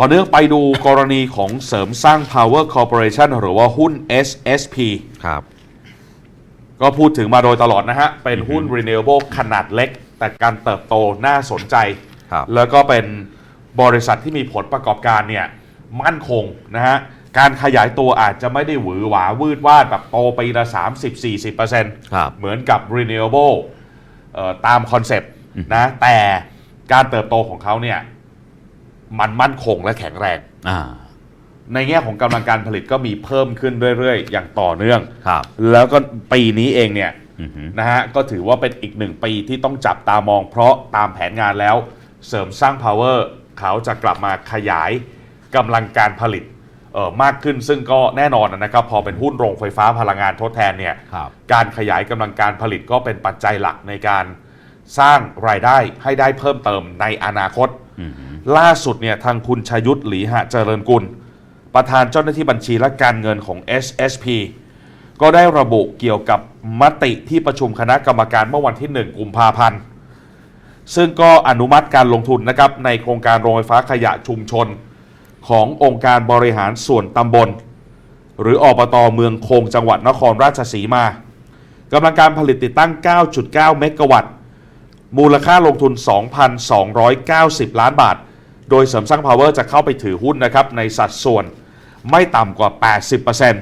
ต่อเนื่องไปดูกรณีของเสริมสร้าง Power Corporation หรือว่าหุ้น SSP ครับ ก็พูดถึงมาโดยตลอดนะฮะ เป็นหุ้น Renewable ขนาดเล็ก แต่การเติบโตน่าสนใจ ครับ แล้วก็เป็นบริษัทที่มีผลประกอบการเนี่ย มั่นคงนะฮะ การขยายตัวอาจจะไม่ได้หวือหวาวืดวาดแบบโตปีละ 30-40%ครับ เหมือนกับ Renewable เอ่อตามคอนเซปต์นะ แต่การเติบโตของเขาเนี่ย มันมั่นคงและแข็งแรง อ่า ในแง่ของกำลังการผลิตก็มีเพิ่มขึ้นเรื่อยๆ อย่างต่อเนื่อง ครับ แล้วก็ปีนี้เองเนี่ยอือหือนะฮะก็ถือว่าเป็นอีกหนึ่งปีที่ต้องจับตามอง เพราะตามแผนงานแล้ว เสริมสร้าง power เขาจะกลับมาขยายกำลังการผลิตเอ่อมากขึ้นซึ่งก็แน่นอนนะครับ พอเป็นหุ้นโรงไฟฟ้าพลังงานทดแทนเนี่ย ครับ การขยายกำลังการผลิตก็เป็นปัจจัยหลักในการสร้างรายได้ให้ได้เพิ่มเติมในอนาคต อือหือ ล่าสุดเนี่ยทางคุณชยุทธหลีหะเจริญกุล ประธานเจ้าหน้าที่บัญชีและการเงินของ SSP ก็ได้ระบุเกี่ยวกับมติที่ประชุมคณะกรรมการเมื่อวันที่ 1 กุมภาพันธ์ ซึ่งก็อนุมัติการลงทุนนะครับในโครงการโรงไฟฟ้าขยะชุมชน ขององค์การบริหารส่วนตำบล หรืออบตเมืองคงจังหวัดนครราชสีมากำลังการผลิตติดตั้ง 9.9 เมกะวัตต์ มูลค่าลงทุน 2,290 ล้านบาท โดยเสริมสร้าง Power จะเข้าไปถือหุ้นนะครับในสัดส่วนไม่ต่ำกว่า 80%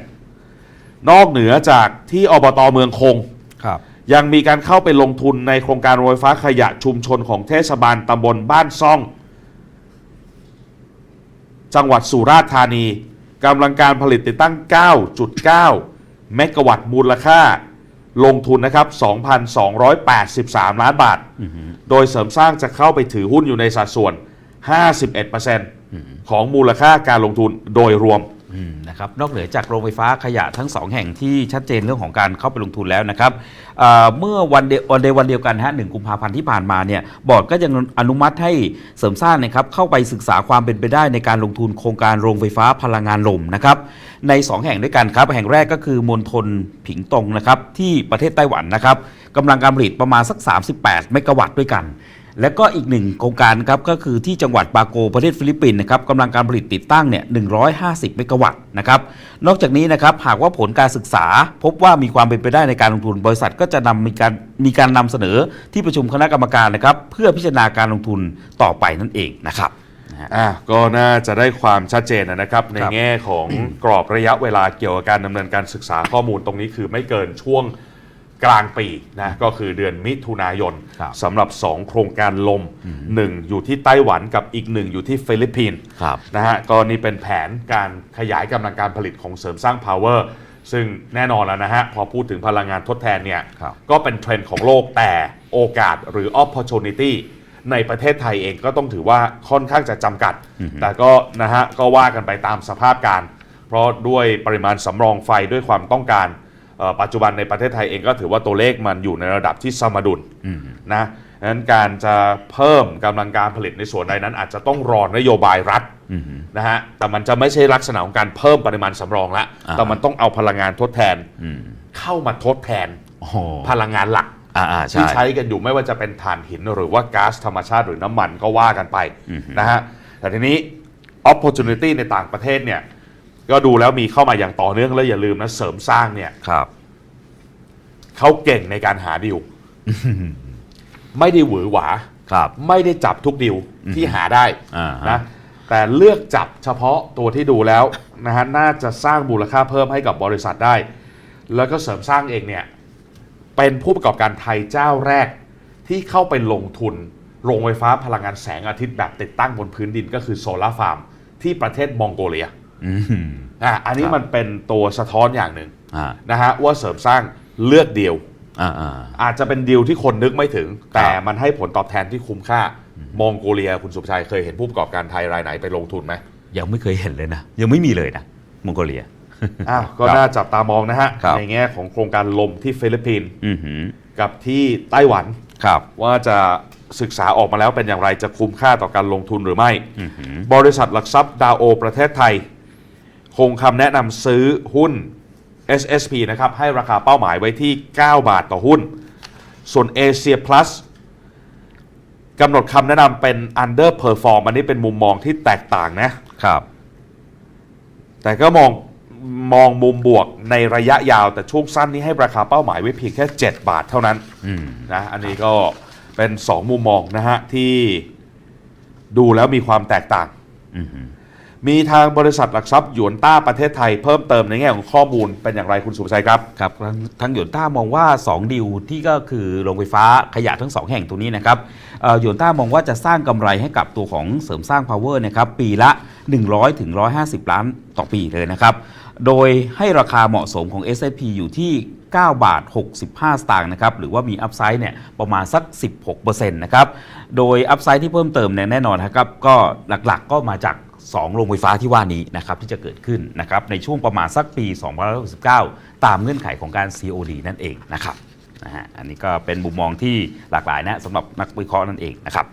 นอกเหนือจากที่อบตเมืองคง ครับ ยังมีการเข้าไปลงทุนในโครงการโรงไฟฟ้าขยะชุมชนของเทศบาลตำบลบ้านซ่อง จังหวัดสุราษฎร์ธานีกำลังการผลิตติดตั้ง 9.9 เมกะวัตต์มูลค่า ลงทุนนะครับ 2,283 ล้านบาทอือหือโดยเสริมสร้างจะเข้าไปถือหุ้นอยู่ในสัดส่วน 51%ของมูลค่าการลงทุนโดยรวมนะครับนอกเหนือจากโรงไฟฟ้าขยะทั้ง 2 แห่งที่ชัดเจนเรื่องของการเข้าไปลงทุนแล้วนะครับเเมื่อวันเดวันเดวันเดียวกันฮะหนึ่งกุมภาพันธ์ที่ผ่านมาเนี่ยบอร์ดก็ยังอนุมัติให้เสริมสร้างนะครับเข้าไปศึกษาความเป็นไปได้ในการลงทุนโครงการโรงไฟฟ้าพลังงานลมนะครับใน 2 แห่งด้วยกันครับแห่งแรกก็คือมณฑลผิงตงนะครับที่ประเทศไต้หวันนะครับกำลังการผลิตประมาณสัก 38 เมกะวัตต์ด้วยกัน และก็อีกหนึ่งโครงการครับก็คือที่จังหวัดปาโกประเทศฟิลิปปินส์นะครับกำลังการผลิตติดตั้งเนี่ย 150 เมกะวัตต์นะครับ นอกจากนี้นะครับหากว่าผลการศึกษา พบว่ามีความเป็นไปได้ในการลงทุน บริษัทก็จะนำมีการมีการนำเสนอที่ประชุมคณะกรรมการนะครับ เพื่อพิจารณาการลงทุนต่อไปนั่นเองนะครับนะฮะอะก็น่าจะได้ความชัดเจนนะครับ ในครับแง่ของกรอบระยะเวลาเกี่ยวกับการดำเนินการศึกษาข้อมูลตรงนี้คือไม่เกินช่วง กลางปีนะก็คือเดือนมิถุนายนครับสำหรับ 2 โครงการลม 1 อยู่ที่ไต้หวันกับอีกหนึ่งอยู่ที่ฟิลิปปินส์ครับ นะฮะก็นี่เป็นแผนการขยายกำลังการผลิตของเสริมสร้าง power ซึ่งแน่นอนแล้วนะฮะ พอพูดถึงพลังงานทดแทนเนี่ย ครับ ก็เป็นเทรนด์ของโลกแต่โอกาสหรือ opportunity ในประเทศไทยเองก็ต้องถือว่าค่อนข้างจะจำกัด แต่ก็นะฮะก็ว่ากันไปตามสภาพการ เพราะด้วยปริมาณสำรองไฟด้วยความต้องการเอ่อ ปัจจุบันในประเทศไทยเองก็ถือว่าตัวเลขมันอยู่ในระดับที่สมดุลอืมนะดังนั้นการจะเพิ่มกำลังการผลิตในส่วนใดนั้น อาจจะต้องรอนโยบายรัฐอืมนะฮะแต่มันจะไม่ใช่ลักษณะของการเพิ่มปริมาณสำรองละอ่าแต่มันต้องเอาพลังงานทดแทนอืมเข้ามาทดแทนโอ้โหพลังงานหลักอ่าอ่าใช่ที่ใช้กันอยู่ไม่ว่าจะเป็นถ่านหินหรือว่าก๊าซธรรมชาติหรือน้ำมันก็ว่ากันไปอือฮึนะฮะแต่ทีนี้ opportunity ในต่างประเทศเนี่ย ก็ดูแล้วมีเข้ามาอย่างต่อเนื่องแล้วอย่าลืมนะเสริมสร้างเนี่ยครับ เขาเก่งในการหาดิว ไม่ได้หวือหวา ครับ ไม่ได้จับทุกดิวที่หาได้อ่าฮะ นะแต่เลือกจับเฉพาะตัวที่ดูแล้วนะฮะน่าจะสร้างมูลค่าเพิ่มให้กับบริษัทได้ แล้วก็เสริมสร้างเองเนี่ย เป็นผู้ประกอบการไทยเจ้าแรกที่เข้าไปลงทุน โรงไฟฟ้าพลังงานแสงอาทิตย์แบบติดตั้งบนพื้นดินก็คือโซลาร์ฟาร์มที่ประเทศมองโกเลีย อืมอะอันนี้ครับมันเป็นตัวสะท้อนอย่างหนึ่งอ่านะฮะว่าเสริมสร้างเลือกเดียวอ่าอ่าอาจจะเป็นดีลที่คนนึกไม่ถึงครับแต่มันให้ผลตอบแทนที่คุ้มค่ามองโกเลียคุณสุภชัยเคยเห็นผู้ประกอบการไทยรายไหนไปลงทุนไหมยังไม่เคยเห็นเลยนะ ยังไม่มีเลยนะมองโกเลียอ้าวก็ครับน่าจับตามองนะฮะครับในแง่ของโครงการลมที่ฟิลิปปินส์อือหือกับที่ไต้หวันครับว่าจะศึกษาออกมาแล้วเป็นอย่างไรจะคุ้มค่าต่อการลงทุนหรือไม่อือหือบริษัทหลักทรัพย์ดาวโอ ประเทศไทย คงคำแนะนำซื้อหุ้น SSP นะครับให้ราคาเป้าหมายไว้ที่ 9 บาทต่อหุ้น ส่วน Asia Plus กำหนดคำแนะนำเป็น underperform อันนี้เป็นมุมมองที่แตกต่างนะครับ แต่ก็มองมองมุมบวกในระยะยาวแต่ช่วงสั้นนี้ให้ราคาเป้าหมายไว้เพียงแค่ 7 บาทเท่านั้นอืมนะอันนี้ก็เป็น 2 มุมมองนะฮะที่ดูแล้วมีความแตกต่างอื มีทางบริษัทหลักทรัพย์หยวนต้าประเทศไทยเพิ่มเติมในแง่ของข้อมูลเป็นอย่างไรคุณสุภชัยครับ ครับทางทางหยวนต้ามองว่า 2 ดิวที่ก็คือโรงไฟฟ้าขยะทั้ง 2 แห่งตรงนี้นะครับเอ่อหยวนต้ามองว่าจะสร้างกำไรให้กับตัวของเสริมสร้าง power นะครับปีละ 100ถึง150 ล้านต่อปีเลยนะครับ โดยให้ราคาเหมาะสมของ S&P อยู่ที่ 9 บาท 65 สตางค์นะครับ หรือว่ามีอัพไซด์เนี่ยประมาณสัก 16%นะครับ โดยอัพไซด์ที่เพิ่มเติมเนี่ยแน่นอนนะครับ ก็หลักๆก็มาจาก 2โรงไฟฟ้าที่ว่านี้นะครับที่จะเกิดขึ้นนะครับในช่วงประมาณสักปี2569 ตามเงื่อนไขของการ COD นั่นเองนะครับนะฮะอันนี้ก็เป็นมุมมองที่หลากหลายนะสำหรับนักวิเคราะห์นั่นเองนะครับ